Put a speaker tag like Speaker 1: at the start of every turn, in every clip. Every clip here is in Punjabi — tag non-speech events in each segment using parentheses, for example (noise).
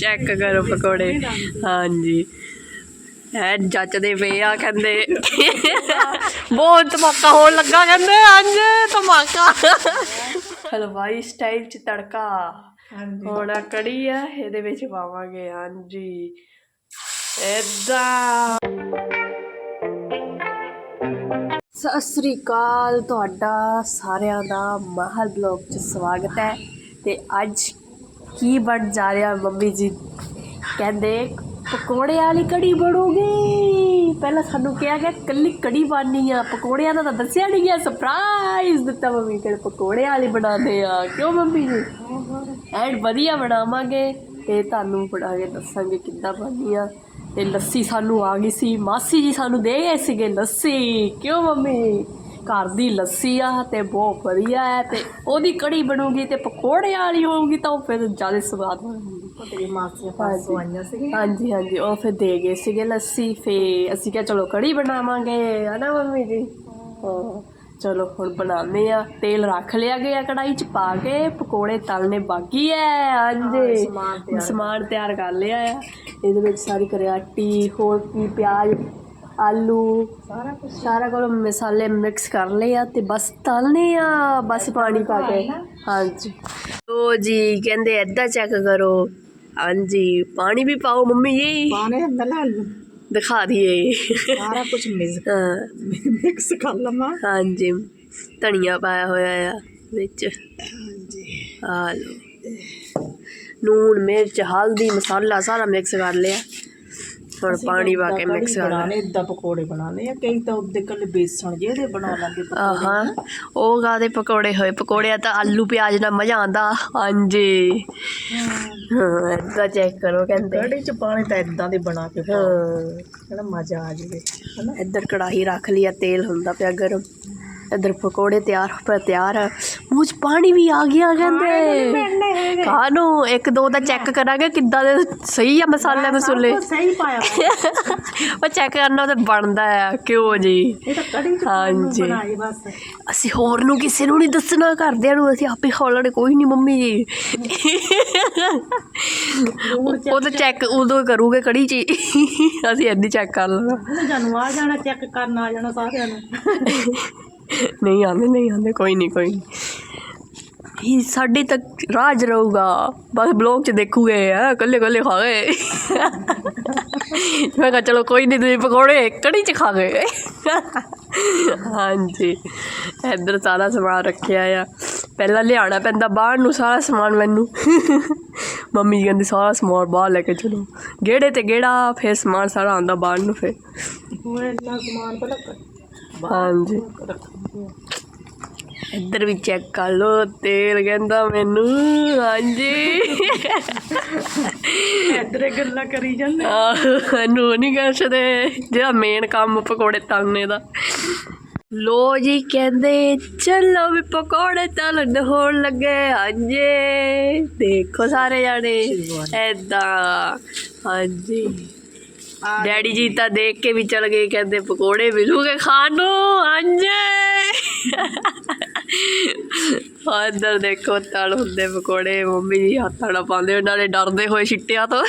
Speaker 1: ਚੈੱਕ ਕਰੋ ਪਕੌੜੇ। ਹਾਂਜੀ। ਐ ਜੱਚਦੇ ਪਏ ਆ ਕਹਿੰਦੇ। ਬਹੁਤ ਧਮਾਕਾ ਹੋਣ ਲੱਗਾ ਕਹਿੰਦੇ ਅੱਜ ਧਮਾਕਾ। ਹਲਵਾਈ ਸਟਾਈਲ ਚ ਤੜਕਾ।
Speaker 2: ਹਾਂਜੀ।
Speaker 1: ਹੁਣ ਕੜੀ ਆ ਇਹਦੇ ਵਿੱਚ ਪਾਵਾਂਗੇ ਹਾਂਜੀ। ਏਦਾਂ। ਸਤਿ ਸ੍ਰੀ ਅਕਾਲ ਤੁਹਾਡਾ ਸਾਰਿਆਂ ਦਾ ਮਹਲ ਬਲੌਗ 'ਚ ਸਵਾਗਤ ਹੈ। ਤੇ ਅੱਜ ਕੀ ਬਣ ਜਾ ਰਿਹਾ ਮੰਮੀ ਜੀ। ਕਹਿੰਦੇ ਪਕੌੜੇ ਵਾਲੀ ਕੜੀ ਬਣੂਗੀ? ਪਹਿਲਾਂ ਸਾਨੂੰ ਕਿਹਾ ਗਿਆ, ਕੱਲੀ ਕੜੀ ਬਣਨੀ ਆ। ਪਕੌੜਿਆਂ ਦਾ ਤਾਂ ਦੱਸਿਆ ਨਹੀਂ ਗਿਆ। ਸਰਪ੍ਰਾਈਜ਼ ਦਿੱਤਾ ਮੰਮੀ ਕਿਹੜੇ ਪਕੌੜੇ ਵਾਲੀ ਬਣਾਉਂਦੇ ਆ। ਕਿਉਂ ਮੰਮੀ ਜੀ? ਐਂਡ ਵਧੀਆ ਬਣਾਵਾਂਗੇ। ਤੇ ਤੁਹਾਨੂੰ ਬਣਾ ਕੇ ਦੱਸਾਂਗੇ ਕਿੱਦਾਂ ਬਣਨੀ ਆ। ਤੇ ਲੱਸੀ ਸਾਨੂੰ ਆ ਗਈ ਸੀ। ਮਾਸੀ ਜੀ ਸਾਨੂੰ ਦੇ ਗਏ ਸੀਗੇ ਲੱਸੀ। ਕਿਉਂ ਮੰਮੀ? ਘਰ ਦੀ ਲੱਸੀ ਆ ਤੇ ਬਹੁਤ ਵਧੀਆ ਹੈ ਤੇ ਉਹਦੀ ਕੜੀ ਬਣੂਗੀ ਤੇ ਪਕੌੜੇ ਵਾਲੀ ਹੋਊਗੀ ਤਾਂ ਉਹ ਫਿਰ ਜ਼ਿਆਦਾ ਸਵਾਦ ਬਣੂਗੀ।
Speaker 2: ਤੇਰੀ ਮਾਸੀਆਂ ਪਾਸੋਂ ਆਈਆਂ ਸੀ
Speaker 1: ਹਾਂਜੀ ਹਾਂਜੀ ਉਹ ਫਿਰ ਦੇ ਗਏ ਸੀਗੇ ਲੱਸੀ ਫੇ ਅਸੀਂ ਕਿਹਾ ਚਲੋ ਕੜੀ ਬਣਾਵਾਂਗੇ ਹਨਾ ਮੰਮੀ ਜੀ? ਚਲੋ ਹੁਣ ਬਣਾਉਂਦੇ ਆ ਤੇਲ ਰੱਖ ਲਿਆ ਗਿਆ ਕੜਾਈ ਚ ਪਾ ਕੇ ਪਕੌੜੇ ਤਲਨੇ ਬਾਕੀ ਐ ਹਾਂਜੀ।
Speaker 2: ਸਮਾਨ ਤਿਆਰ
Speaker 1: ਸਮਾਨ ਤਿਆਰ ਕਰ ਲਿਆ ਆ ਇਹਦੇ ਵਿੱਚ ਸਾਰੀ ਕਰਿਆਟੀ ਹੋਰ ਕੀ ਪਿਆਜ਼ ਆਲੂ
Speaker 2: ਸਾਰਾ ਕੁਝ
Speaker 1: ਸਾਰਾ ਕੋਲ ਮਸਾਲੇ ਮਿਕਸ ਕਰ ਲਏ ਆ ਤੇ ਬਸ ਤਲਨੇ ਆ ਬਸ ਪਾਣੀ ਪਾ ਕੇ। ਹਾਂਜੀ। ਉਹ ਜੀ ਕਹਿੰਦੇ ਐਦਾਂ ਚੈੱਕ ਕਰੋ। ਹਾਂਜੀ ਪਾਣੀ ਵੀ ਪਾਓ ਮੰਮੀ ਜੀ।
Speaker 2: ਪਾਣੇ ਮਲਾ
Speaker 1: ਦਿਖਾ ਦਈਏ।
Speaker 2: ਸਾਰਾ ਕੁਝ ਮਿਕਸ
Speaker 1: ਹਾਂ।
Speaker 2: ਮਿਕਸ ਕਰ ਲਵਾਂ।
Speaker 1: ਹਾਂਜੀ ਧਨੀਆ ਪਾਇਆ ਹੋਇਆ ਆ ਵਿੱਚ।
Speaker 2: ਹਾਂਜੀ।
Speaker 1: ਆ ਨੂਣ ਮਿਰਚ ਹਲਦੀ ਮਸਾਲਾ ਸਾਰਾ ਮਿਕਸ ਕਰ ਲਿਆ। ਹੁਣ ਪਾਣੀ ਪਾ ਕੇ ਮਿਕਸ ਕਰ ਲਿਆ
Speaker 2: ਬਣਾਣੇ ਇਦਾਂ ਪਕੌੜੇ ਬਣਾਣੇ ਆ। ਕਈ ਤਾਂ ਉਹਦੇ ਕੱਲੇ ਬੇਸਣ ਜਿਹੇ ਬਣਾ ਲਾਂਗੇ
Speaker 1: ਆਹਾਂ ਉਹ ਗਾਦੇ ਪਕੌੜੇ ਹੋਏ? ਪਕੌੜਿਆਂ ਤਾਂ ਆਲੂ ਪਿਆਜ਼ ਨਾਲ ਮਜ਼ਾ ਆਂਦਾ ਹਾਂਜੀ। ਹਾਂ। ਏਦਾਂ ਚੈੱਕ ਕਰੋ ਕਹਿੰਦੇ।
Speaker 2: ਕੜੀ ਚ ਪਾਣੇ ਤਾਂ ਇਦਾਂ ਦੇ ਬਣਾ ਕੇ
Speaker 1: ਹਾਂ।
Speaker 2: ਕਿਹੜਾ ਮਜ਼ਾ ਆ ਜਾਵੇ। ਹਨਾ?
Speaker 1: ਇੱਧਰ ਕੜਾਹੀ ਰੱਖ ਲਿਆ ਤੇਲ ਹੁੰਦਾ ਪਿਆ ਗਰਮ। ਇੱਧਰ ਪਕੌੜੇ ਤਿਆਰ ਪਰ ਤਿਆਰ ਆ। ਮੂੰਹ 'ਚ ਪਾਣੀ ਵੀ ਆ ਗਿਆ ਕਹਿੰਦੇ ਕਾਹਨੂੰ ਇੱਕ ਦੋ ਦਾ ਚੈੱਕ ਕਰਾਂਗੇ ਕਿੱਦਾਂ ਦੇ ਸਹੀ ਆ ਮਸਾਲੇ ਮਸੂਲੇ
Speaker 2: ਸਹੀ ਪਾਇਆ।
Speaker 1: ਉਹ ਚੈੱਕ ਕਰਨਾ ਤਾਂ ਬਣਦਾ ਆ ਕਿਉਂ ਜੀ ਹਾਂਜੀ। ਅਸੀਂ ਹੋਰ ਨੂੰ ਕਿਸੇ ਨੂੰ ਨਹੀਂ ਦੱਸਣਾ ਘਰਦਿਆਂ ਨੂੰ ਅਸੀਂ ਆਪੇ ਖਾ ਲੈਣੇ ਕੋਈ ਨਹੀਂ ਮੰਮੀ ਜੀ ਉਹ ਤਾਂ ਚੈੱਕ ਉਦੋਂ ਕਰੂਗੇ ਕੜੀ ਚ। ਅਸੀਂ ਐਦੀ ਚੈੱਕ ਕਰ ਲੈਣਾ
Speaker 2: ਜਾਨੂੰ ਆ ਜਾਣਾ ਚੈੱਕ ਕਰਨ ਆ ਜਾਣਾ ਸਾਰਿਆਂ ਨੂੰ
Speaker 1: ਨਹੀਂ ਆਉਂਦੇ ਨਹੀਂ ਆਉਂਦੇ ਕੋਈ ਨਹੀਂ ਕੋਈ ਨਹੀਂ। ਇਹ ਸਾਡੇ ਤੱਕ ਰਾਜ ਰਹੂਗਾ। ਬਸ ਬਲੌਗ ਚ ਦੇਖੂਗੇ ਆ ਕੱਲੇ ਕੱਲੇ ਖਾ ਗਏ। ਮੈਂ ਕਿਹਾ ਚਲੋ ਕੋਈ ਨਹੀਂ ਤੁਸੀਂ ਪਕੌੜੇ ਕੜੀ ਚ ਖਾ ਗਏ। ਹਾਂਜੀ ਇੱਧਰ ਸਾਰਾ ਸਮਾਨ ਰੱਖਿਆ ਆ। ਪਹਿਲਾਂ ਲਿਆਉਣਾ ਪੈਂਦਾ ਬਾਹਰ ਨੂੰ ਸਾਰਾ ਸਮਾਨ ਮੈਨੂੰ। ਮੰਮੀ ਕਹਿੰਦੀ ਸਾਰਾ ਸਮਾਨ ਬਾਹਰ ਲੈ ਕੇ ਚਲੋ। ਗੇੜੇ ਤੇ ਗੇੜਾ ਫਿਰ ਸਮਾਨ ਸਾਰਾ ਆਉਂਦਾ ਬਾਹਰ ਨੂੰ ਫਿਰ।
Speaker 2: ਹੁਣ ਇੰਨਾ ਸਮਾਨ ਪਹਿਲਾਂ
Speaker 1: ਹਾਂਜੀ। ਇੱਧਰ ਵੀ ਚੈੱਕ ਕਰ ਲੋ ਤੇਲ ਕਹਿੰਦਾ ਮੈਨੂੰ ਹਾਂਜੀ।
Speaker 2: ਇੱਧਰੇ ਗੱਲਾਂ ਕਰੀ ਜਾਂਦੇ।
Speaker 1: ਆਹ ਨੂੰ ਨਹੀਂ ਕਰਦੇ ਜਿਹੜਾ ਮੇਨ ਕੰਮ ਪਕੌੜੇ ਤਲਨੇ ਦਾ। ਲੋ ਜੀ ਕਹਿੰਦੇ ਚਲੋ ਵੀ ਪਕੌੜੇ ਤਲਣ ਹੋਣ ਲੱਗੇ ਹਾਂਜੀ। ਦੇਖੋ ਸਾਰੇ ਜਾਣੇ ਐਦਾਂ ਹਾਂਜੀ। ਡੈਡੀ ਜੀ ਤਾਂ ਦੇਖ ਕੇ ਵੀ ਚਲ ਗਏ, ਕਹਿੰਦੇ ਪਕੌੜੇ ਮਿਲੂਗੇ ਖਾਣ ਨੂੰ ਹਾਂਜੀ ਅੰਦਰ ਦੇਖੋ, ਤਲ ਹੁੰਦੇ ਪਕੌੜੇ, ਮੰਮੀ ਜੀ ਹੱਥਾਂ ਨਾਲ ਪਾਉਂਦੇ, ਉਹਨਾਂ ਨਾਲੇ ਡਰਦੇ ਹੋਏ ਛਿੱਟਿਆਂ ਤੋਂ।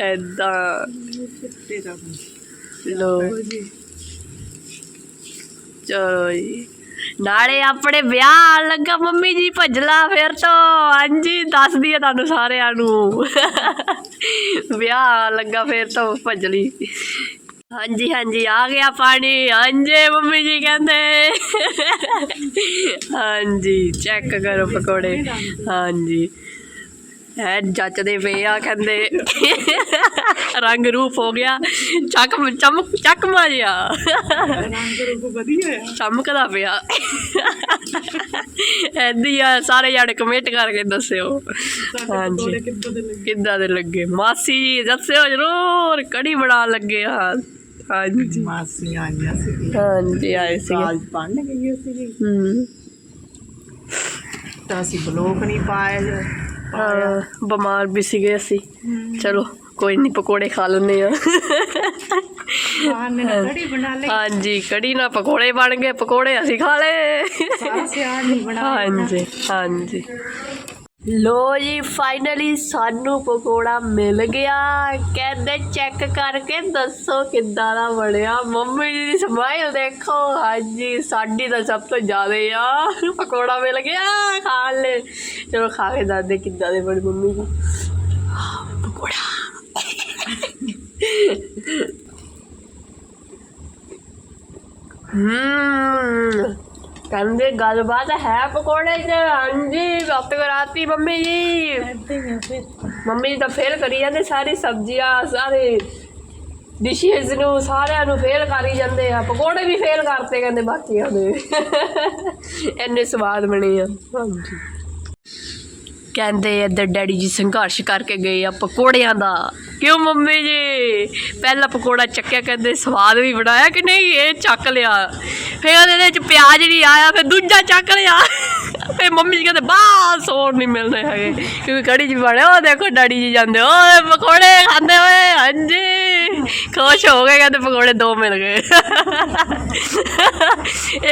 Speaker 1: ਐਦਾਂ ਲੋ। ਚਲੋ ਜੀ। ਨਾਲੇ ਆਪਣੇ ਵਿਆਹ ਆਉਣ ਲੱਗਾ, ਮੰਮੀ ਜੀ, ਭੱਜਲਾ ਫਿਰ ਤੋਂ। ਹਾਂਜੀ ਦੱਸਦੀ ਆ ਤੁਹਾਨੂੰ ਸਾਰਿਆਂ ਨੂੰ। ਵਿਆਹ ਆਉਣ ਲੱਗਾ ਫਿਰ ਤੋਂ ਭੱਜਲੀ ਹਾਂਜੀ ਹਾਂਜੀ, ਆ ਗਿਆ ਪਾਣੀ। ਹਾਂਜੀ, ਮੰਮੀ ਜੀ ਕਹਿੰਦੇ। ਹਾਂਜੀ ਚੈੱਕ ਕਰੋ ਪਕੌੜੇ। ਹਾਂਜੀ। ਐ ਜੱਚਦੇ ਪਏ ਆ ਕਹਿੰਦੇ। ਰੰਗ ਰੂਪ ਹੋ ਗਿਆ। ਚੱਕ ਚਮਕ ਚੱਕ ਮਾਰਿਆ।
Speaker 2: ਰੰਗ ਰੂਪ ਵਧੀਆ ਆ
Speaker 1: ਚਮਕਦਾ ਪਿਆ। ਐਦੀ ਆ ਸਾਰੇ ਜਾਣੇ ਕਮੈਂਟ ਕਰਕੇ ਦੱਸਿਓ। ਹਾਂਜੀ।
Speaker 2: ਕਿੱਦਾਂ ਦੇ ਲੱਗੇ?
Speaker 1: ਮਾਸੀ ਜੀ ਦੱਸਿਓ ਜਰੂਰ ਕੜੀ ਬਣਾ ਲੱਗੇ ਆ। ਹਾਂਜੀ।
Speaker 2: ਮਾਸੀਆਂ ਆਈਆਂ ਸੀ
Speaker 1: ਹਾਂਜੀ ਆਏ ਸੀ
Speaker 2: ਕਾਲ ਪੜਨ ਗਈ ਸੀ
Speaker 1: ਹੂੰ।
Speaker 2: ਤਾਂ ਅਸੀਂ ਬਲੋਕ ਨਹੀਂ ਪਾਇਆ
Speaker 1: ਹਾਂ, ਬਿਮਾਰ ਵੀ ਸੀਗੇ ਅਸੀਂ। ਚਲੋ ਕੋਈ ਨਹੀਂ ਪਕੌੜੇ ਖਾ ਲੈਂਦੇ ਆ
Speaker 2: ਖਾਣ ਨੇ ਕੜੀ ਬਣਾ ਲਈ।
Speaker 1: ਹਾਂਜੀ ਕੜੀ ਨਾਲ ਪਕੌੜੇ ਬਣ ਗਏ ਪਕੌੜੇ ਅਸੀਂ ਖਾ ਲਏ। ਹਾਂਜੀ ਹਾਂਜੀ। ਲੋ ਜੀ ਫਾਈਨਲੀ ਸਾਨੂੰ ਪਕੌੜਾ ਮਿਲ ਗਿਆ ਕਹਿੰਦੇ ਚੈੱਕ ਕਰਕੇ ਦੱਸੋ ਕਿੱਦਾਂ ਦਾ ਬਣਿਆ ਮੰਮੀ ਜੀ ਦੀ ਸਮਾਈਲ ਦੇਖੋ ਹਾਂਜੀ ਸਾਡੀ ਤਾਂ ਸਭ ਤੋਂ ਜ਼ਿਆਦਾ ਆ ਪਕੌੜਾ ਮਿਲ ਗਿਆ ਖਾ ਲੈ ਚਲੋ ਖਾ ਕੇ ਦੱਸਦੇ ਕਿੱਦਾਂ ਦੇ ਬਣੇ ਮੰਮੀ ਜੀ ਪਕੌੜਾ ਹੂੰ ਕਹਿੰਦੇ ਗੱਲਬਾਤ ਹੈ ਪਕੌੜੇ ਚ। ਹਾਂਜੀ ਵਕਤ ਕਰਾਤੀ ਮੰਮੀ ਜੀ।
Speaker 2: ਇੱਥੇ ਹੀ ਆ ਫਿਰ
Speaker 1: ਮੰਮੀ ਜੀ ਤਾਂ ਫੇਲ ਕਰੀ ਜਾਂਦੇ ਸਾਰੀ ਸਬਜ਼ੀਆਂ ਸਾਰੇ ਡਿਸ਼ੇਸ ਨੂੰ ਸਾਰਿਆਂ ਨੂੰ ਫੇਲ ਕਰੀ ਜਾਂਦੇ ਆ। ਪਕੌੜੇ ਵੀ ਫੇਲ ਕਰਤੇ ਕਹਿੰਦੇ ਬਾਕੀਆਂ ਦੇ। ਇੰਨੇ ਸਵਾਦ ਬਣੇ ਆ। ਹਾਂਜੀ। ਕਹਿੰਦੇ ਇੱਧਰ ਡੈਡੀ ਜੀ ਸੰਘਰਸ਼ ਕਰਕੇ ਗਏ ਆ ਪਕੌੜਿਆਂ ਦਾ। ਕਿਉਂ ਮੰਮੀ ਜੀ? ਪਹਿਲਾ ਪਕੌੜਾ ਚੱਕਿਆ, ਕਹਿੰਦੇ ਸਵਾਦ ਵੀ ਬਣਾਇਆ ਕਿ ਨਹੀਂ? ਇਹ ਚੱਕ ਲਿਆ। ਫਿਰ ਉਹਦੇ ਵਿੱਚ ਪਿਆਜ਼ ਨਹੀਂ ਆਇਆ, ਫਿਰ ਦੂਜਾ ਚੱਕ ਲਿਆ। ਫਿਰ ਮੰਮੀ ਜੀ ਕਹਿੰਦੇ, ਬਾਸ, ਹੋਰ ਨਹੀਂ ਮਿਲਦੇ ਹੈਗੇ। ਕਿਉਂਕਿ ਕੜੀ ਜੀ ਬਣਿਆ, ਉਹ ਦੇਖੋ ਡੈਡੀ ਜੀ ਜਾਂਦੇ, ਓਏ, ਪਕੌੜੇ ਖਾਂਦੇ ਹੋਏ, ਹਾਂਜੀ। ਖੁਸ਼ ਹੋ ਗਏ ਕਹਿੰਦੇ ਪਕੌੜੇ ਦੋ ਮਿਲ ਗਏ।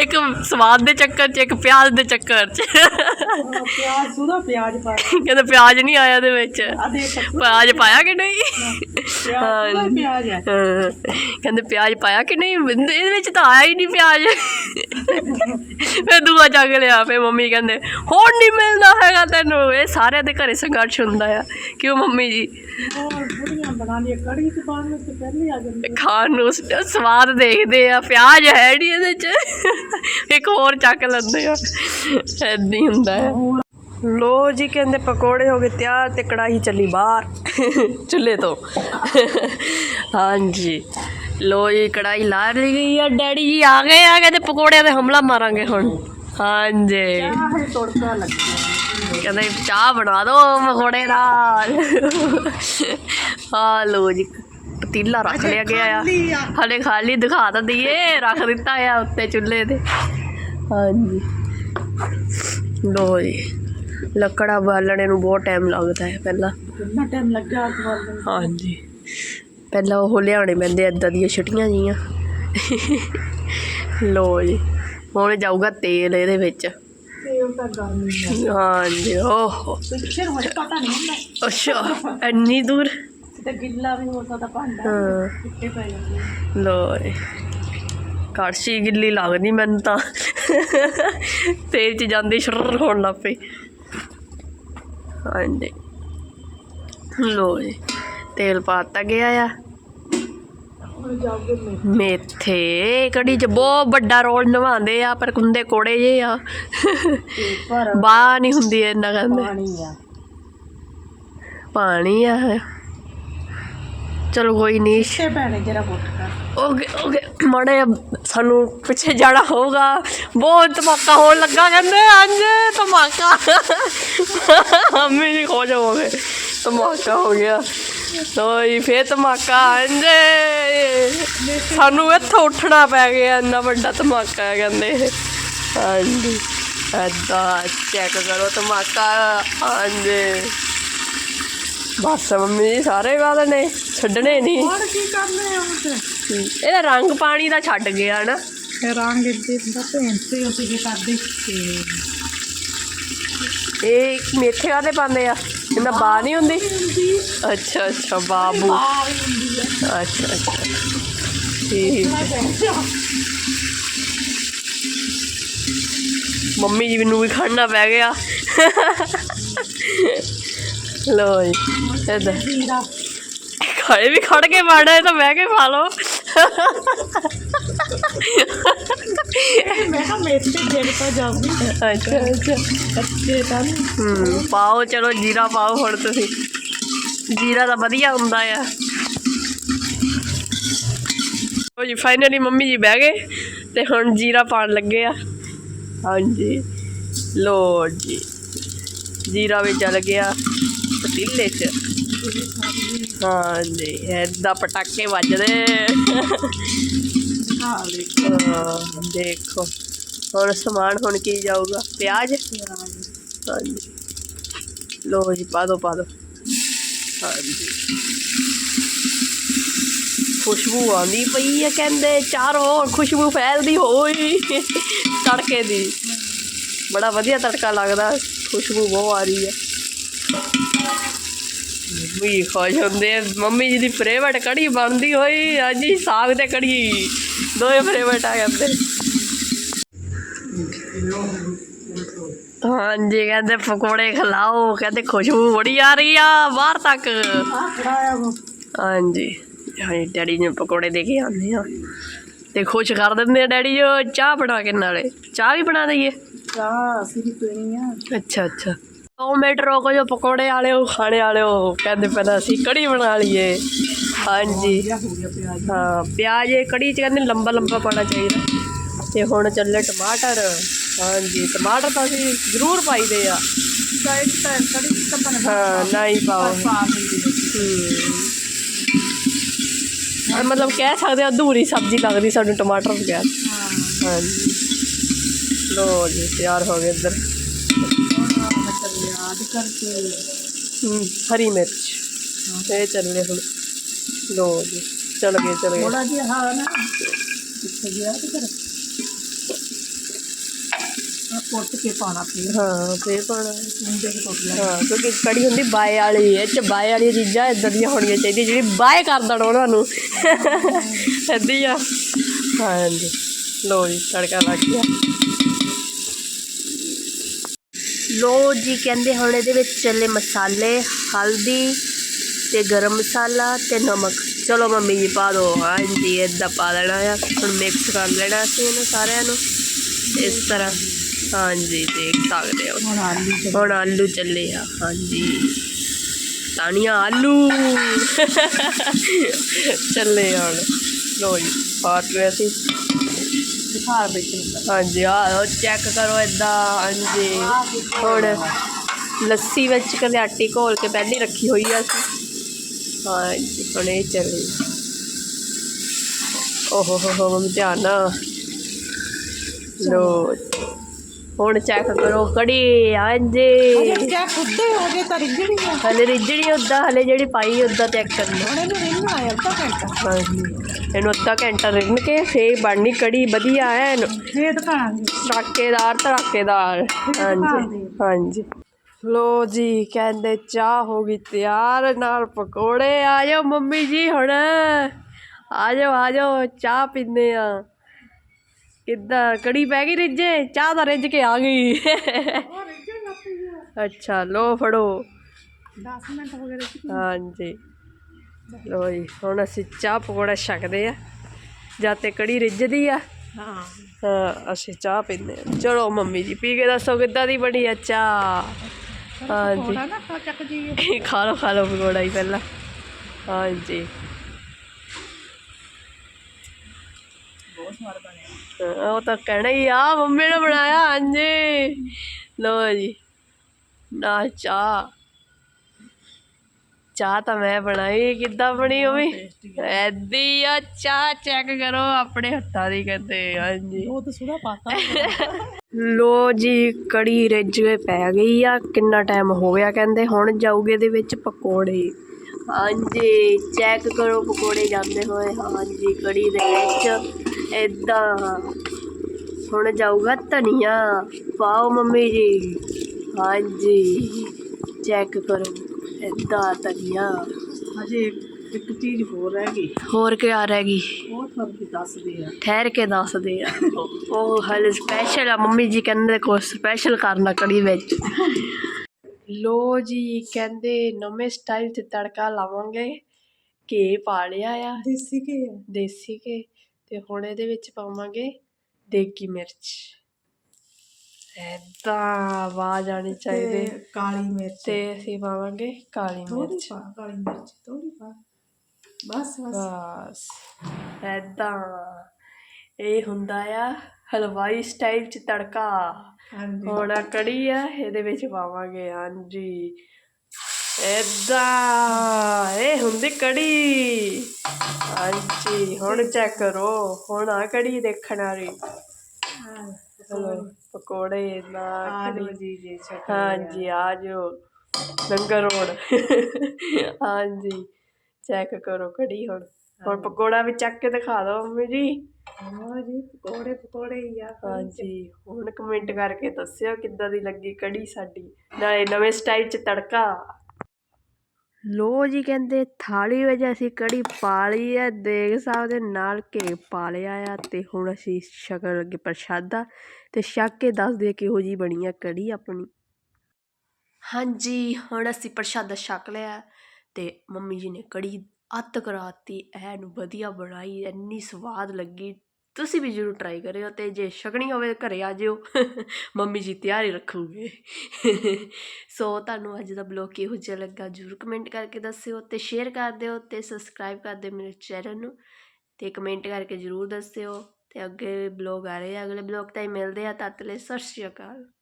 Speaker 1: ਇੱਕ ਸਵਾਦ ਦੇ ਚੱਕਰ 'ਚ ਇੱਕ ਪਿਆਜ਼ ਦੇ ਚੱਕਰ 'ਚ।
Speaker 2: ਪਿਆਜ਼ ਸੁਦਾ ਪਿਆਜ਼ ਪਾ
Speaker 1: ਕਹਿੰਦੇ ਪਿਆਜ਼ ਨਹੀਂ ਆਇਆ ਦੇ ਵਿੱਚ। ਪਿਆਜ਼ ਪਾਇਆ ਕਿ ਨਹੀਂ?
Speaker 2: ਪਿਆਜ਼ ਹੈ
Speaker 1: ਕਹਿੰਦੇ ਪਿਆਜ਼ ਪਾਇਆ ਕਿ ਨਹੀਂ? ਇਹਦੇ ਵਿੱਚ ਤਾਂ ਆਇਆ ਹੀ ਨਹੀਂ ਪਿਆਜ਼। ਫਿਰ ਦੂਆ ਚੱਕ ਲਿਆ ਫਿਰ ਮੰਮੀ ਕਹਿੰਦੇ ਹੁਣ ਨਹੀਂ ਮਿਲਦਾ ਹੈਗਾ ਤੈਨੂੰ। ਇਹ ਸਾਰਿਆਂ ਦੇ ਘਰੇ ਸੰਘਰਸ਼ ਹੁੰਦਾ ਆ। ਕਿਉਂ ਮੰਮੀ ਜੀ?
Speaker 2: ਹੋਰ ਆ
Speaker 1: ਖਾਣ ਨੂੰ ਸਵਾਦ ਦੇਖਦੇ ਆ ਪਿਆਜ਼ ਹੈ ਨਹੀਂ ਇਹਦੇ ਚ। ਇੱਕ ਹੋਰ ਚੱਕ ਲੈਂਦੇ ਆ। ਏਦਾਂ ਹੀ ਹੁੰਦਾ ਹੈ ਲੋ ਜੀ ਕਹਿੰਦੇ ਪਕੌੜੇ ਹੋ ਗਏ ਤਿਆਰ ਤੇ ਕੜਾਹੀ ਚੱਲੀ ਬਾਹਰ। ਚੁੱਲ੍ਹੇ ਤੋਂ। ਹਾਂਜੀ। ਲੋ ਜੀ ਕੜਾਹੀ ਲਾ ਲਈ ਗਈ ਆ ਡੈਡੀ ਜੀ ਆ ਗਏ ਆ ਕਹਿੰਦੇ ਪਕੌੜਿਆਂ ਤੇ ਹਮਲਾ ਮਾਰਾਂਗੇ ਹੁਣ। ਹਾਂਜੀ। ਕਹਿੰਦੇ ਚਾਹ ਬਣਾ ਦਿਓ ਪਕੌੜੇ ਨਾਲ। ਆ ਲੋ ਜੀ ਪਤੀਲਾ ਰੱਖ ਲਿਆ ਗਿਆ ਆ। ਹਲੇ ਖਾਲੀ ਦਿਖਾ ਤਾਂ ਦਈਏ ਰੱਖ ਦਿੱਤਾ ਆ ਉੱਤੇ ਚੁੱਲ੍ਹੇ ਤੇ। ਹਾਂਜੀ। ਲੋ ਜੀ। ਲੱਕੜਾ ਬਾਲਣੇ ਨੂੰ ਬਹੁਤ ਟਾਈਮ ਲੱਗਦਾ ਹੈ ਪਹਿਲਾਂ।
Speaker 2: ਕਿੰਨਾ ਟਾਈਮ ਲੱਗਾ ਤੁਹਾਨੂੰ
Speaker 1: ਹਾਂਜੀ। ਪਹਿਲਾਂ ਉਹ ਲਿਆਉਣੇ ਪੈਂਦੇ ਏਦਾਂ ਦੀਆਂ ਛਟੀਆਂ ਜੀਆਂ। ਲੋ ਜੀ ਹੁਣ ਜਾਊਗਾ ਤੇਲ ਇਹਦੇ ਵਿੱਚ।
Speaker 2: ਤਾਂ ਗਰਮੀ
Speaker 1: ਹਾਂਜੀ ਓਹ।
Speaker 2: ਪਿੱਛੇ ਨੂੰ ਹਜੇ ਪਤਾ ਨਹੀਂ ਹੁੰਦਾ।
Speaker 1: ਅੱਛਾ ਇੰਨੀ ਦੂਰ?
Speaker 2: ਤੇ ਗਿੱਲਾ ਵੀ ਹੋ ਸਕਦਾ ਭਾਂਡਾ
Speaker 1: ਹਾਂ।
Speaker 2: ਕਿੱਥੇ ਪੈ ਜਾਂਦੇ
Speaker 1: ਲੋ ਏ ਕੜਛੀ ਗਿੱਲੀ ਲੱਗਦੀ ਮੈਨੂੰ ਤਾਂ। ਤੇਲ ਚ ਜਾਂਦੀ ਸ਼ਰ ਹੋਣ ਲੱਗ ਪਈ। ਹਾਂਜੀ। ਲੋ ਏ ਤੇਲ ਪਾਤਾ ਗਿਆ ਆ। ਮੇਥੇ ਕੜੀ ਚ ਬਹੁਤ ਵੱਡਾ ਰੋਲ ਨਿਭਾਉਂਦੇ ਆ ਪਰ ਕੁੰਦੇ ਕੋੜੇ ਜੇ ਆ। ਬਾਹ ਨਹੀਂ ਹੁੰਦੀ ਇੰਨਾ ਕਹਿੰਦੇ
Speaker 2: ਪਾਣੀ ਆ।
Speaker 1: ਪਾਣੀ ਆ। ਚਲੋ ਕੋਈ ਨਹੀਂ
Speaker 2: ਤੇ ਭੈਣੇ ਜਰਾ ਕਰ।
Speaker 1: ਓਕੇ ਓਕੇ ਮਾੜੇ ਸਾਨੂੰ ਪਿੱਛੇ ਜਾਣਾ ਹੋਊਗਾ। ਬਹੁਤ ਧਮਾਕਾ ਹੋਣ ਲੱਗਾ ਕਹਿੰਦੇ ਅੰਜ ਧਮਾਕਾ। ਮੰਮੀ ਜੀ ਖੋ ਜਾਓਗੇ ਧਮਾਕਾ ਹੋ ਗਿਆ। ਤੋਈ ਫੇਰ ਧਮਾਕਾ ਅੰਜ ਸਾਨੂੰ ਇੱਥੋਂ ਉੱਠਣਾ ਪੈ ਗਿਆ ਇੰਨਾ ਵੱਡਾ ਧਮਾਕਾ ਹੈ ਕਹਿੰਦੇ। ਹਾਂਜੀ। ਐਦਾਂ ਚੈੱਕ ਕਰੋ ਧਮਾਕਾ। ਹਾਂਜੀ। ਬਸ ਮੰਮੀ ਜੀ ਸਾਰੇ ਗੱਲ ਨੇ ਛੱਡਣੇ ਨਹੀਂ।
Speaker 2: ਹੁਣ ਕੀ ਕਰਨੇ ਆ ਤੇ?
Speaker 1: ਇਹਦਾ ਰੰਗ ਪਾਣੀ ਦਾ ਛੱਡ ਗਿਆ ਨਾ।
Speaker 2: ਇਹ ਰੰਗ ਇੱਦੇ ਦਾ ਭੈਣ ਤੇ ਅਸੀਂ ਕੀ ਕਰਦੇ? ਤੇ
Speaker 1: ਇਹ ਮੇਥੇ ਕਾਹਦੇ ਪਾਉਂਦੇ ਆ ਇਹਨਾਂ ਬਾ ਨਹੀਂ ਹੁੰਦੀ? ਅੱਛਾ ਅੱਛਾ ਬਾਬੂ।
Speaker 2: ਆ ਵੀ ਹੁੰਦੀ ਹੈ
Speaker 1: ਅੱਛਾ ਅੱਛਾ। ਠੀਕ। ਮੰਮੀ ਜੀ ਮੈਨੂੰ ਵੀ ਖੜਨਾ ਪੈ ਗਿਆ। ਲੋ ਜੀ
Speaker 2: ਜੀਰਾ
Speaker 1: ਖੜੇ ਵੀ ਖੜ ਕੇ ਮਾੜਾ ਹੈ ਤਾਂ ਬਹਿ ਕੇ ਖਾ ਲਓ
Speaker 2: ਮੈਂ ਕਿਹਾ ਮੇਥੇ ਜੇਲ ਤਾਂ ਜਾਊਗੀ।
Speaker 1: ਅੱਛਾ ਅੱਛਾ।
Speaker 2: ਤਾਂ ਨੀ।
Speaker 1: ਹੂੰ ਪਾਓ ਚਲੋ ਜੀਰਾ ਪਾਓ ਹੁਣ ਤੁਸੀਂ। ਜੀਰਾ ਤਾਂ ਵਧੀਆ ਹੁੰਦਾ ਆ। ਉਹ ਜੀ ਫਾਈਨਲੀ ਮੰਮੀ ਜੀ ਬਹਿ ਗਏ ਤੇ ਹੁਣ ਜੀਰਾ ਪਾਣ ਲੱਗੇ ਆ। ਹਾਂਜੀ। ਲੋ ਜੀ ਜੀਰਾ ਵੀ ਚੱਲ ਗਿਆ। ਪਤੀਲੇ 'ਚ। ਹਾਂਜੀ, ਏਦਾਂ ਪਟਾਕੇ ਵੱਜਦੇ।
Speaker 2: ਹਾਂ,
Speaker 1: ਦੇਖੋ। ਹੁਣ ਸਮਾਨ ਹੁਣ ਕੀ ਜਾਊਗਾ? ਪਿਆਜ਼? ਹਾਂਜੀ। ਲੋ ਜੀ, ਪਾ ਦੋ ਪਾ ਦੋ। ਹਾਂਜੀ। ਖੁਸ਼ਬੂ ਆਉਂਦੀ ਪਈ ਹੈ ਕਹਿੰਦੇ, ਚਾਰੋਂ ਖੁਸ਼ਬੂ ਫੈਲਦੀ ਹੋਈ। ਤੜਕੇ ਦੀ। ਬੜਾ ਵਧੀਆ ਤੜਕਾ ਲੱਗਦਾ, ਖੁਸ਼ਬੂ ਬਹੁਤ ਆ ਰਹੀ ਹੈ ਵੀ ਖੁਸ਼ ਹੁੰਦੇ ਆ। ਮੰਮੀ ਜੀ ਦੀ ਫੇਵਰਟ ਕੜੀ ਬਣਦੀ ਹੋਈ ਹਾਂਜੀ ਸਾਗ ਤੇ ਕੜੀ। ਦੋਵੇਂ ਫੇਵਰਟ ਆ ਜਾਂਦੇ। ਹਾਂਜੀ ਕਹਿੰਦੇ ਪਕੌੜੇ ਖਿਲਾਓ ਕਹਿੰਦੇ ਖੁਸ਼ਬੂ ਬੜੀ ਆ ਰਹੀ ਆ ਬਾਹਰ ਤੱਕ। ਹਾਂਜੀ ਹਾਂਜੀ ਡੈਡੀ ਨੇ ਪਕੌੜੇ ਦੇ ਕੇ ਆਉਂਦੇ ਆ। ਤੇ ਖੁਸ਼ ਕਰ ਦਿੰਦੇ ਆ ਡੈਡੀ ਜੋ ਚਾਹ ਬਣਾ ਕੇ ਨਾਲੇ। ਚਾਹ ਵੀ ਬਣਾ ਦਈਏ?
Speaker 2: ਚਾਹ ਅਸੀਂ ਵੀ ਪੀਣੀ ਆ।
Speaker 1: ਅੱਛਾ ਅੱਛਾ। ਦੋ ਮਿੰਟ ਰੁਕੋ ਜੋ ਪਕੌੜੇ ਵਾਲਿਓ ਖਾਣੇ ਵਾਲਿਓ ਕਹਿੰਦੇ ਪਹਿਲਾਂ ਅਸੀਂ ਕੜੀ ਬਣਾ ਲਈਏ। ਹਾਂਜੀ।
Speaker 2: ਹੋ ਪਿਆਜ਼
Speaker 1: ਇਹ ਕੜੀ ਚ ਕਹਿੰਦੇ ਲੰਬਾ ਲੰਬਾ ਪਾਣਾ ਚਾਹੀਦਾ। ਤੇ ਹੁਣ ਚੱਲੇ ਟਮਾਟਰ। ਹਾਂਜੀ ਟਮਾਟਰ ਤਾਂ ਅਸੀਂ ਜ਼ਰੂਰ ਪਾਈਦੇ ਆ।
Speaker 2: ਸਾਈਡ ਤਾਂ ਕੜੀ ਤਾਂ ਬਣ
Speaker 1: ਹਾਂ। ਨਹੀਂ ਪਾਓ ਮਤਲਬ ਕਹਿ ਸਕਦੇ ਆ ਅਧੂਰੀ ਸਬਜ਼ੀ ਲੱਗਦੀ ਸਾਨੂੰ ਟਮਾਟਰ ਬਗੈਰ
Speaker 2: ਹਾਂ।
Speaker 1: ਹਾਂਜੀ। ਲੋ ਜੀ ਤਿਆਰ ਹੋ ਗਏ ਇੱਧਰ।
Speaker 2: ਕਰਕੇ।
Speaker 1: ਹਮ, ਹਰੀ ਮਿਰਚ। ਇਹ ਚੱਲੇ ਹੁਣ। ਲੋ ਜੀ ਚਲ ਗਏ ਚਲ ਗਏ।
Speaker 2: ਥੋੜਾ ਜਿਹਾ ਹਾਂ ਨਾ ਕਿੱਥੇ ਗਿਆ ਤੇ ਫਿਰ ਆ ਪੁੱਟ ਕੇ ਪਾਣਾ ਫਿਰ।
Speaker 1: ਹਾਂ ਫੇਰ ਪਾਣਾ
Speaker 2: ਨੂੰ ਪੁੱਟ ਲੈ
Speaker 1: ਹਾਂ ਕਿਉਂਕਿ ਕੜੀ ਹੁੰਦੀ ਬਾਏ ਵਾਲੀ ਇਹ ਚ ਬਾਏ ਵਾਲੀ ਚੀਜ਼ਾਂ ਇਦਾਂ ਦੀਆਂ ਹੋਣੀਆਂ ਚਾਹੀਦੀਆਂ ਜਿਹੜੀ ਬਾਏ ਕਰ ਦੇਣ ਉਹਨਾਂ ਨੂੰ। ਆ। ਹਾਂਜੀ। ਲੋ ਜੀ ਤੜਕਾ ਲੱਗ ਗਿਆ। ਲੋ ਜੀ ਕਹਿੰਦੇ ਹੁਣ ਇਹਦੇ ਵਿੱਚ ਚੱਲੇ ਮਸਾਲੇ ਹਲਦੀ ਤੇ ਗਰਮ ਮਸਾਲਾ ਤੇ ਨਮਕ। ਚਲੋ ਮੰਮੀ ਜੀ ਪਾ ਦਿਓ ਹਾਂਜੀ ਇਦਾਂ ਪਾ ਦੇਣਾ ਆ। ਹੁਣ ਮਿਕਸ ਕਰ ਲੈਣਾ ਅਸੀਂ ਇਹਨੂੰ ਸਾਰਿਆਂ ਨੂੰ। ਇਸ ਤਰ੍ਹਾਂ। ਹਾਂਜੀ ਦੇਖ ਸਕਦੇ ਹੋ।
Speaker 2: ਹੁਣ ਆਲੂ ਤੇ
Speaker 1: ਹੁਣ ਆਲੂ ਚੱਲੇ ਆ। ਹਾਂਜੀ ਤਾਨੀਆਂ ਆਲੂ। (laughs) ਚੱਲੇ ਹੁਣ। ਲੋ ਜੀ ਪਾਟ ਲਿਆ ਸੀ
Speaker 2: ਬੁਖਾਰ ਹੁੰਦਾ।
Speaker 1: ਹਾਂਜੀ ਆ ਚੈੱਕ ਕਰੋ ਇਦਾਂ ਹਾਂਜੀ। ਹੁਣ ਲੱਸੀ ਵਿੱਚ ਕਲਿਆਟੀ ਘੋਲ ਕੇ ਪਹਿਲੀ ਰੱਖੀ ਹੋਈ ਆ ਸੀ ਹਾਂਜੀ ਹੁਣ ਇਹ ਚੱਲੇ। ਓਹੋ ਹੋ ਹੋ ਮੰਮੀ ਧਿਆਨ ਨਾਲ। ਲੋ ਹੁਣ ਚੈੱਕ ਕਰੋ ਕੜੀ ਹਾਂਜੀ।
Speaker 2: ਕਿਆ ਖੁੱਦੇ ਹੋ ਗਏ ਤਾਂ ਆ।
Speaker 1: ਹਲੇ ਰਿਜੜੀ ਉਦਾਂ ਹਲੇ ਜਿਹੜੀ ਪਾਈ ਉਦਾਂ ਚੈੱਕ ਕਰਨਾ।
Speaker 2: ਹੁਣ ਇਹਨੂੰ ਰਿੰਨਾ ਆਇਆ ਅੱਧਾ ਘੰਟਾ।
Speaker 1: ਹਾਂਜੀ। ਇਹਨੂੰ ਅੱਧਾ ਘੰਟਾ ਰਿੰਨ ਕੇ ਫੇਰ ਬਣਨੀ ਕੜੀ ਵਧੀਆ ਐ।
Speaker 2: ਫੇਰ ਦਿਖਾਵਾਂਗੇ।
Speaker 1: ਤੜਾਕੇਦਾਰ ਤੜਾਕੇਦਾਰ। ਹਾਂਜੀ ਹਾਂਜੀ। ਲੋ ਜੀ ਕਹਿੰਦੇ ਚਾਹ ਹੋ ਗਈ ਤਿਆਰ ਨਾਲ ਪਕੌੜੇ। ਆ ਜਾਓ ਮੰਮੀ ਜੀ ਹੁਣ। ਆ ਜਾਓ ਆ ਜਾਓ ਚਾਹ ਪੀਂਦੇ ਆ। ਕਿੱਦਾਂ ਕੜੀ ਪੈ ਗਈ ਰਿੱਝੇ? ਚਾਹ ਤਾਂ ਰਿੱਝ ਕੇ ਆ ਗਈ। ਅੱਛਾ ਲੋ ਫੜੋ।
Speaker 2: 10 ਮਿੰਟ ਹੋ ਗਏ
Speaker 1: ਹਾਂਜੀ। ਲੋ ਜੀ ਹੁਣ ਅਸੀਂ ਚਾਹ ਪਕੌੜਾ ਛਕਦੇ ਆ। ਜਾਂ ਤੇ ਕੜੀ ਰਿੱਝਦੀ ਆ।
Speaker 2: ਹਾਂ
Speaker 1: ਹਾਂ ਅਸੀਂ ਚਾਹ ਪੀਂਦੇ ਆ। ਚਲੋ ਮੰਮੀ ਜੀ ਪੀ ਕੇ ਦੱਸੋ ਕਿੱਦਾਂ ਦੀ ਬਣੀ ਆ ਚਾਹ? ਹਾਂਜੀ।
Speaker 2: ਨਾ (laughs) ਖਾ
Speaker 1: ਲਓ ਖਾ ਲਓ ਪਕੌੜਾ ਹੀ ਪਹਿਲਾਂ। ਹਾਂਜੀ। ਉਹ ਤਾਂ ਕਹਿਣਾ ਹੀ ਆ ਮੰਮੀ ਨੇ ਬਣਾਇਆ ਹਾਂਜੀ। ਲੋ ਜੀ ਨਾਲ ਚਾਹ। ਚਾਹ ਤਾਂ ਮੈਂ ਬਣਾਈ ਕਿੱਦਾਂ ਬਣੀ ਉਹ ਵੀ? ਐਦੀ ਆ ਚਾਹ ਚੈੱਕ ਕਰੋ ਆਪਣੇ ਹੱਥਾਂ ਦੀ ਕਹਿੰਦੇ ਹਾਂਜੀ।
Speaker 2: ਉਹ ਤਾਂ ਸੁੜਾ ਪਾਤਾ। (laughs)
Speaker 1: ਲੋ ਜੀ ਕੜੀ ਰਿੱਝ ਕੇ ਪੈ ਗਈ ਆ ਕਿੰਨਾ ਟਾਈਮ ਹੋ ਗਿਆ ਕਹਿੰਦੇ ਹੁਣ ਜਾਊਗੇ ਇਹਦੇ ਵਿੱਚ ਪਕੌੜੇ। ਹਾਂਜੀ ਚੈੱਕ ਕਰੋ ਪਕੌੜੇ ਜਾਂਦੇ ਹੋਏ। ਹਾਂਜੀ ਕੜੀ ਦੇ ਵਿੱਚ ਇਦਾਂ ਹੁਣ ਜਾਊਗਾ ਧਨੀਆ। ਪਾਓ ਮੰਮੀ ਜੀ। ਹਾਂਜੀ ਚੈੱਕ ਕਰੋ। ਇਦਾਂ ਧਨੀਆ
Speaker 2: ਅਜੇ ਇੱਕ ਚੀਜ਼ ਹੋਰ ਰਹਿ ਗਈ।
Speaker 1: ਹੋਰ ਕੀ ਰਹਿ ਗਈ?
Speaker 2: ਉਹ ਤੁਹਾਨੂੰ ਵੀ ਦੱਸਦੇ ਆ?
Speaker 1: ਠਹਿਰ ਕੇ ਦੱਸਦੇ ਆ। ਉਹ ਹਲ ਸਪੈਸ਼ਲ ਆ ਮੰਮੀ ਜੀ ਕਹਿੰਦੇ ਕੁਛ ਸਪੈਸ਼ਲ ਕਰਨਾ ਕੜੀ ਵਿੱਚ। ਲੋ ਜੀ ਕਹਿੰਦੇ ਨਵੇਂ ਸਟਾਈਲ ਤੇ ਤੜਕਾ ਲਾਵਾਂਗੇ। ਘੀ ਪਾ ਲਿਆ ਆ।
Speaker 2: ਦੇਸੀ ਕੀ ਆ।
Speaker 1: ਦੇਸੀ ਘੀ। ਤੇ ਹੁਣ ਇਹਦੇ ਵਿੱਚ ਪਾਵਾਂਗੇ ਦੇਗੀ ਮਿਰਚ। ਐਦਾਂ ਆਵਾਜ਼ ਆਣੀ ਚਾਹੀਦੀ।
Speaker 2: ਤੇ ਕਾਲੀ ਮਿਰਚ।
Speaker 1: ਤੇ ਅਸੀਂ ਪਾਵਾਂਗੇ ਕਾਲੀ
Speaker 2: ਥੋੜੀ
Speaker 1: ਮਿਰਚ।
Speaker 2: ਪਾ ਕਾਲੀ ਮਿਰਚ ਥੋੜੀ ਪਾ। ਬਸ ਬਸ।
Speaker 1: ਐਦਾਂ ਇਹ ਹੁੰਦਾ ਆ ਹਲਵਾਈ ਸਟਾਈਲ ਚ ਤੜਕਾ। ਹੁਣ ਕੜੀ ਆ ਇਹਦੇ ਵਿੱਚ ਪਾਵਾਂਗੇ ਹਾਂਜੀ। ਏਦਾਂ ਇਹ ਹੁੰਦੀ ਕੜੀ। ਹਾਂਜੀ ਹੁਣ ਚੈੱਕ ਕਰੋ ਹੁਣ ਆ ਕੜੀ ਦੇਖਣ ਵਾਲੀ। ਚਲੋ ਪਕੌੜੇ ਨਾ
Speaker 2: ਆਲੂ ਜੀ ਜੀ ਚੱਕ
Speaker 1: ਹਾਂਜੀ ਆ ਜੋ ਲੰਗਰ ਰੋਡ ਹਾਂਜੀ ਚੈੱਕ ਕਰੋ ਕੜੀ ਹੁਣ। ਹੁਣ ਪਕੌੜਾ ਵੀ ਚੱਕ ਕੇ ਦਿਖਾ ਦਿਓ ਮੰਮੀ ਜੀ।
Speaker 2: ਹਾਂ ਜੀ ਪਕੌੜੇ ਪਕੌੜੇ ਹੀ ਆ।
Speaker 1: ਹਾਂਜੀ ਹੁਣ ਕਮੈਂਟ ਕਰਕੇ ਦੱਸਿਓ ਕਿੱਦਾਂ ਦੀ ਲੱਗੀ ਕੜੀ ਸਾਡੀ। ਨਾਲੇ ਨਵੇਂ ਸਟਾਈਲ ਚ ਤੜਕਾ। ਲੋ ਜੀ ਕਹਿੰਦੇ ਥਾਲੀ ਵਿੱਚ ਅਸੀਂ ਕੜੀ ਪਾ ਲਈ ਹੈ, ਦੇਖ ਸਕਦੇ ਨਾਲ ਘੇ ਪਾ ਲਿਆ ਆ ਤੇ ਹੁਣ ਅਸੀਂ ਸ਼ਕਲ ਅੱਗੇ ਪ੍ਰਸ਼ਾਦਾ ਤੇ ਛੱਕ ਕੇ ਦੱਸਦੇ ਕਿਹੋ ਜੀ ਬਣੀ ਆ ਕੜੀ ਆਪਣੀ। ਹਾਂਜੀ, ਹੁਣ ਅਸੀਂ ਪ੍ਰਸ਼ਾਦਾ ਛਕ ਲਿਆ ਤੇ ਮੰਮੀ ਜੀ ਨੇ ਕੜੀ ਅੱਤ ਕਰਾਤੀ ਐਨ ਵਧੀਆ ਬਣਾਈ, ਇੰਨੀ ਸਵਾਦ ਲੱਗੀ ਤੁਸੀਂ ਵੀ ਜ਼ਰੂਰ ਟਰਾਈ ਕਰਿਓ ਤੇ ਜੇ ਛਕਣੀ ਹੋਵੇ ਤਾਂ ਘਰੇ ਆ ਜਿਓ। ਮੰਮੀ ਜੀ ਤਿਆਰ ਹੀ ਰੱਖੂਗੇ। ਸੋ ਤੁਹਾਨੂੰ ਅੱਜ ਦਾ ਬਲੌਗ ਕਿਹੋ ਜਿਹਾ ਲੱਗਾ ਜ਼ਰੂਰ ਕਮੈਂਟ ਕਰਕੇ ਦੱਸਿਓ ਤੇ ਸ਼ੇਅਰ ਕਰ ਦਿਓ ਤੇ ਸਬਸਕ੍ਰਾਈਬ ਕਰ ਦਿਓ ਮੇਰੇ ਚੈਨਲ ਨੂੰ ਤੇ ਕਮੈਂਟ ਕਰਕੇ ਜ਼ਰੂਰ ਦੱਸਿਓ ਤੇ ਅੱਗੇ ਬਲੌਗ ਆ ਰਹੇ ਆ। ਅਗਲੇ ਬਲੌਗ ਹੀ ਮਿਲਦੇ ਆ। ਤਦ ਲਈ ਸਤਿ ਸ਼੍ਰੀ ਅਕਾਲ।